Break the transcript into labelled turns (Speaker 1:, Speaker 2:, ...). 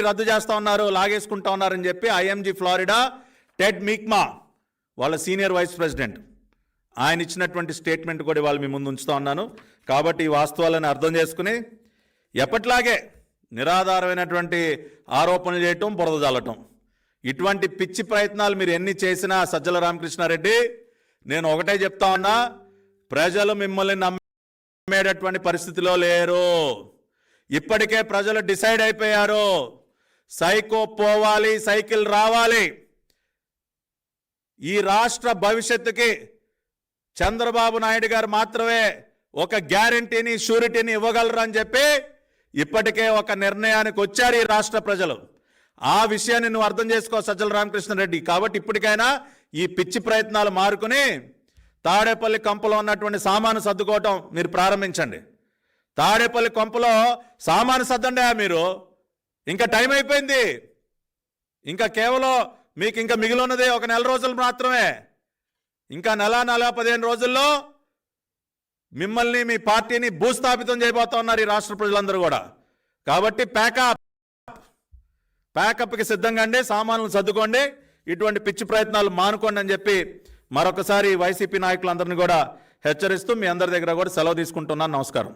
Speaker 1: అన్నిటిని రద్దు చేస్తూ ఉన్నారు లాగేసుకుంటా ఉన్నారని చెప్పి ఐఎంజీ ఫ్లారిడా టెడ్ మిక్మా వాళ్ళ సీనియర్ వైస్ ప్రెసిడెంట్. ఆయన ఇచ్చినటువంటి స్టేట్మెంట్ కూడా ఇవాళ మీ ముందు ఉంచుతా ఉన్నాను. కాబట్టి ఈ వాస్తవాలను అర్థం చేసుకుని ఎప్పట్లాగే నిరాధారమైనటువంటి ఆరోపణలు చేయటం బురద జల్లటం. ఇటువంటి పిచ్చి ప్రయత్నాలు మీరు ఎన్ని చేసినా సజ్జల రామకృష్ణారెడ్డి నేను ఒకటే చెప్తా ఉన్నా ప్రజలు మిమ్మల్ని నమ్మేటటువంటి పరిస్థితిలో లేరు. ఇప్పటికే ప్రజలు డిసైడ్ అయిపోయారు. సైకో పోవాలి సైకిల్ రావాలి. ఈ రాష్ట్ర భవిష్యత్తుకి చంద్రబాబు నాయుడు గారు మాత్రమే ఒక గ్యారంటీని షూరిటీని ఇవ్వగలరు అని చెప్పి ఇప్పటికే ఒక నిర్ణయానికి వచ్చారు ఈ రాష్ట్ర ప్రజలు. ఆ విషయాన్ని నువ్వు అర్థం చేసుకో సజ్జల రామకృష్ణారెడ్డి. కాబట్టి ఇప్పటికైనా ఈ పిచ్చి ప్రయత్నాలు మారుకుని తాడేపల్లి కంపలో ఉన్నటువంటి సామాను సర్దుకోవటం మీరు ప్రారంభించండి. తాడేపల్లి కొంపలో సామాను సర్దండి మీరు. ఇంకా టైం అయిపోయింది. ఇంకా కేవలం మీకు ఇంకా మిగిలి ఉన్నది ఒక నెల రోజులు మాత్రమే. ఇంకా నెల నెల పదిహేను రోజుల్లో మిమ్మల్ని మీ పార్టీని భూస్థాపితం చేయబోతా ఉన్నారు ఈ రాష్ట్ర ప్రజలందరూ కూడా. కాబట్టి ప్యాకప్ ప్యాకప్కి సిద్ధంగా అండి సామాన్లు సర్దుకోండి. ఇటువంటి పిచ్చి ప్రయత్నాలు మానుకోండి అని చెప్పి మరొకసారి వైసీపీ నాయకులందరినీ కూడా హెచ్చరిస్తూ మీ అందరి దగ్గర కూడా సెలవు తీసుకుంటున్నాను. నమస్కారం.